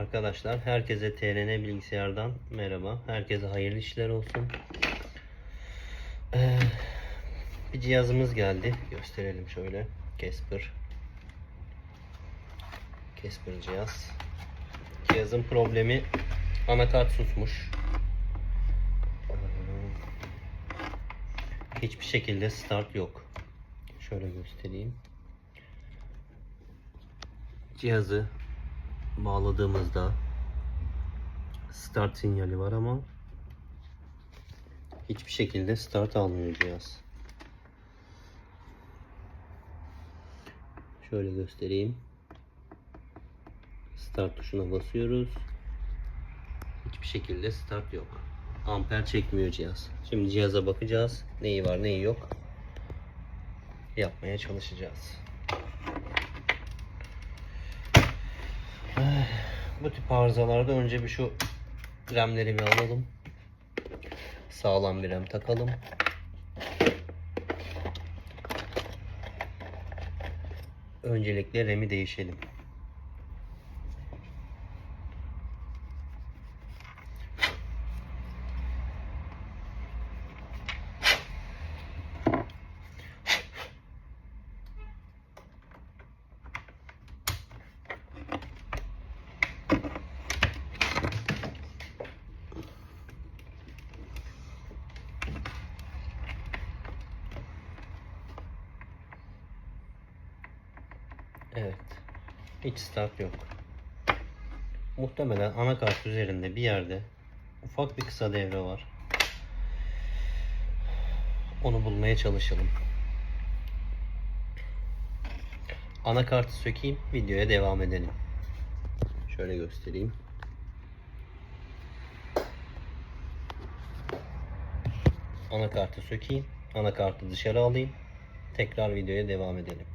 Arkadaşlar herkese TRN bilgisayardan merhaba. Herkese hayırlı işler olsun. Ee, bir cihazımız geldi. Gösterelim şöyle. Casper. Casper cihaz. Cihazın problemi anakart susmuş. Ee, Hiçbir şekilde start yok. Şöyle göstereyim. Cihazı bağladığımızda start sinyali var ama hiçbir şekilde start almıyor cihaz. Şöyle göstereyim. Start tuşuna basıyoruz. Hiçbir şekilde start yok. Amper çekmiyor cihaz. Şimdi cihaza bakacağız. Neyi var neyi yok. Yapmaya çalışacağız. Bu tip arızalarda önce bir şu remleri bir alalım. Sağlam bir rem takalım. Öncelikle remi değişelim. Evet. Hiç start yok. Muhtemelen anakart üzerinde bir yerde ufak bir kısa devre var. Onu bulmaya çalışalım. Anakartı sökeyim, videoya devam edelim. Şöyle göstereyim. Anakartı sökeyim, anakartı dışarı alayım. Tekrar videoya devam edelim.